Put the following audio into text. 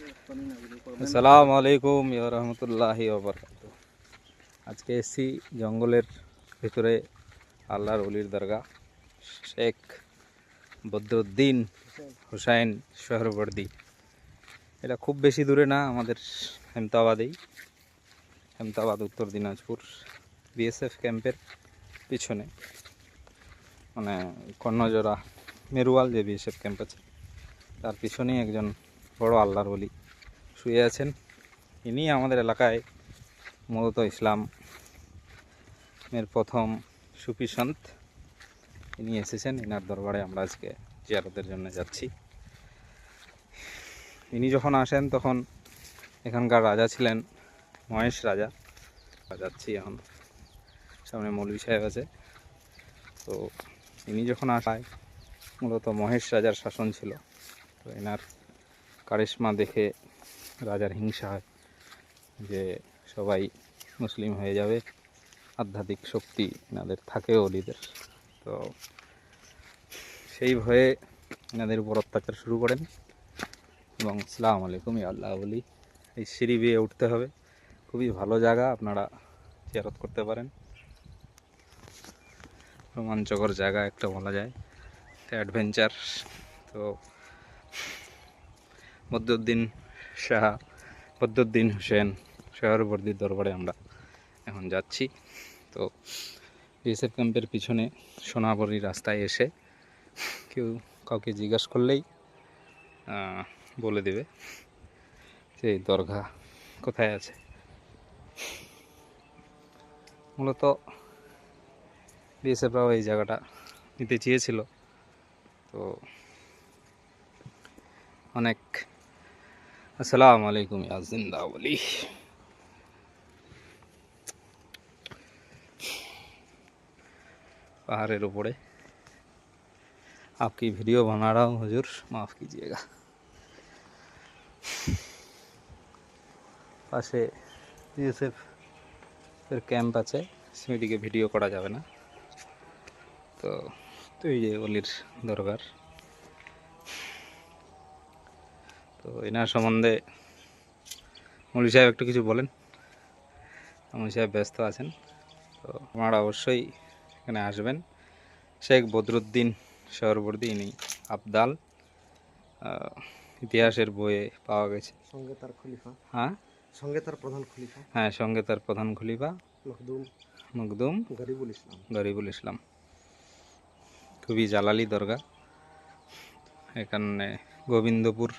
আসসালামু আলাইকুম রহমতুল্লাহি ওবরকাত আজকে এসি জঙ্গলের ভিতরে আল্লাহর অলির দরগা শেখ বদরুদ্দিন হুসাইন শহরবর্দি। এটা খুব বেশি দূরে না, আমাদের হেমতাবাদেই। হেমতাবাদ, উত্তর দিনাজপুর, বিএসএফ ক্যাম্পের পিছনে। মানে কর্ণজোড়া মেরুয়াল যে বিএসএফ ক্যাম্প আছে, তার পিছনেই একজন বড় আল্লাহর বলি শুয়ে আছেন। ইনি আমাদের এলাকায় মূলত ইসলাম এর প্রথম সুফি সন্ত। ইনি এসেছেন, ইনার দরবারে আমরা আজকে জিয়ারতের জন্য যাচ্ছি। ইনি যখন আসেন, তখন এখানকার রাজা ছিলেন, মহেশ রাজা। যাচ্ছি এখন। সামনে মৌলভী সাহেব আছে। তো ইনি যখন আসায় মূলত মহেশ রাজার শাসন ছিল। তো এনার কারিশমা দেখে রাজার হিংসা হয় যে সবাই মুসলিম হয়ে যাবে, আধ্যাত্মিক শক্তি এনাদের থাকে অলিদের। তো সেই ভয়ে এনাদের উপর অত্যাচার শুরু করেন এবং সালাম আলাইকুম আল্লাহ বলি, এই সিঁড়ি বেয়ে উঠতে হবে। খুবই ভালো জায়গা, আপনারা জিয়ারত করতে পারেন। রোমাঞ্চকর জায়গা একটা বলা যায় অ্যাডভেঞ্চার তো বদরুদ্দিন শাহ বদরুদ্দিন হোসেন শহরবর্দির দরবারে আমরা এখন যাচ্ছি। তো বিএসএফ ক্যাম্পের পিছনে সোনাবরী রাস্তায় এসে কেউ কাউকে জিজ্ঞাসা করলেই বলে দেবে যে দরগা কোথায় আছে। মূলত বিএসএফরাও এই জায়গাটা নিতে চেয়েছিল। তো অনেক السلام عليكم يا زنده ولي पहाड़े ऊपरे आपकी वीडियो बना रहा हूँ, हजूर, माफ़ कीजिएगा। पासे ये सिर्फ़, फिर कैंप आमिटी के वीडियो करा जाए ना। तो, तो तुझे वलिर दरकार তো এনার সম্বন্ধে মৌলী সাহেব একটু কিছু বলেন। মৌলী সাহেব ব্যস্ত আছেন তো আপনারা অবশ্যই এখানে আসবেন। শেখ বদরুদ্দিন শহরবর্দী ইনি আবদাল ইতিহাসের বইয়ে পাওয়া গেছে। সঙ্গে তার খলিফা। হ্যাঁ? সঙ্গে তার প্রধান খলিফা। হ্যাঁ সঙ্গে তার প্রধান খলিফা। মখদুম। মকদুম গরিবুল ইসলাম। গরিবুল ইসলাম। খুবই জালালি দরগা। এখানে গোবিন্দপুর